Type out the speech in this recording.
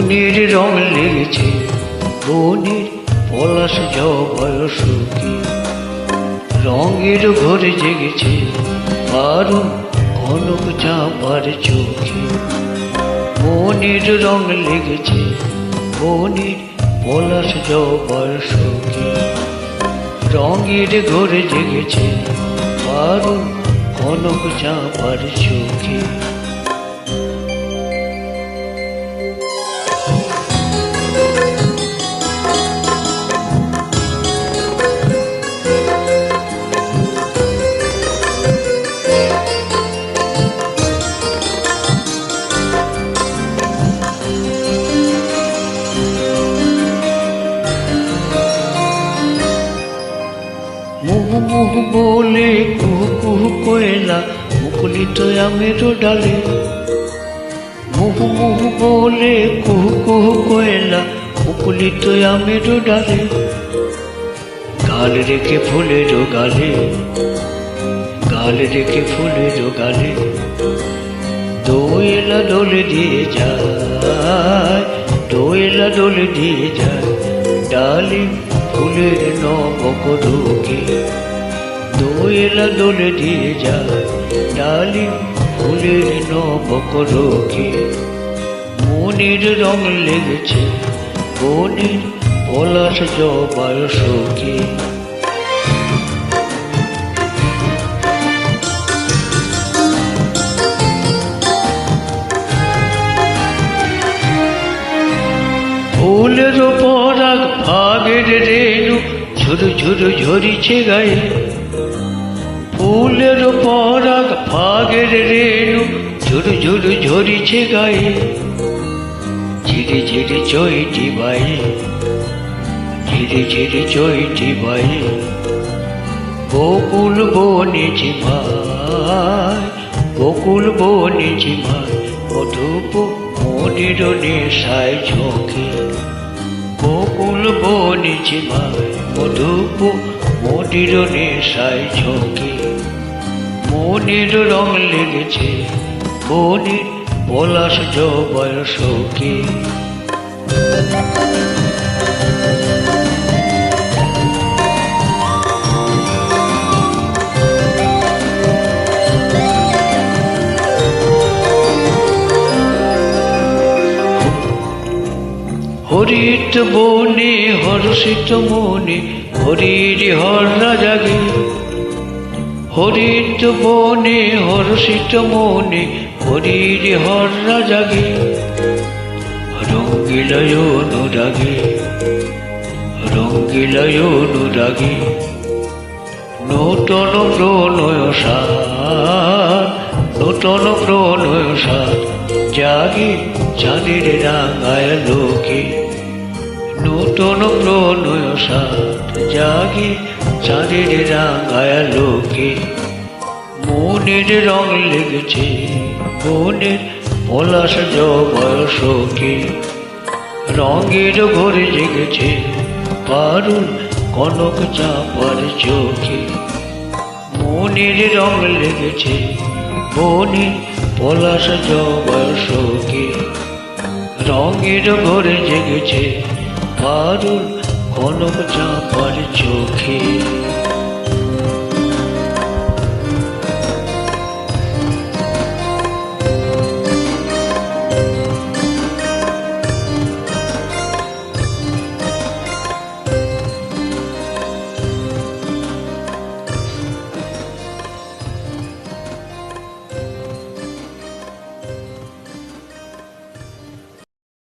মনের রং লেগেছে বনের পলাশ জবয় সুখী। রঙের ঘরে জেগেছে আরুণ কনক চাপার চোখে। মনের রং লেগেছে বনের পলাশ জবয় সুখী। রঙের ঘরে জেগেছে আরুণ কনক চাপার চোখে। বলে কুহু কুহু কোয়েলা মুকুলিত আমের ডালে। মুহু মুহু বলে কুহু কুহু কোয়েলা মুকুলিত আমের ডালে। গাল রেখে ফুলের গালে, গাল রেখে ফুলের গালে। দোয়েলা দোলে দিয়ে যায়, দোয়েলা দোলে দিয়ে যায়। ডালি ফুলের নবক দোয়েলা দোলে দিয়ে যায়, ডালি ফুলের নবক ঢোকে মনের রং লেগেছে, বনের পলাশ জবায় শোকে ফুলের পরাগ ভাগের রেণু ঝুরু ঝুরু ঝরিছে গায়ে ফুলের পরাগ ভাগের রেণু, ঝুরু ঝুরু ঝরিছে গায়ে। ঝিরি ঝিরি চইটি বাই ঝিরি ঝিরি চইটি বাই বকুল বনেছি ভাই, বকুল বনেছি ভাই মধুপ মনির নেশায় ঝোঁকে। বকুল বনেছি ভাই মধুপ মনির নেশায় ঝোঁকে। মনির রং লেগেছে বনির পলাশ জবয় শোকে। হরিত বনে হর্ষিত মনে হরির হররা জাগে হরিত বনে হর্ষিত মনে, হরির হররা জাগে রঙ্গিলয় অনুরাগে রঙ্গিলয় অনুরাগে নূতন প্রণয় সার, নূতন প্রণয় জাগে চাঁদের রাঙায় লোকে। নূতন প্রণয় সার জাগে চাঁদের রাঙায় লোকে। মনের রং লেগেছে, মনের পলাশ জবয় শোকে। রঙের ঘরে জেগেছে, পারুল কনক চাপার চোখে। মনের রং লেগেছে বনের পলাশ জবয় শোকে। রঙের ঘরে জেগেছে পারুল কনক চাপার চোখে।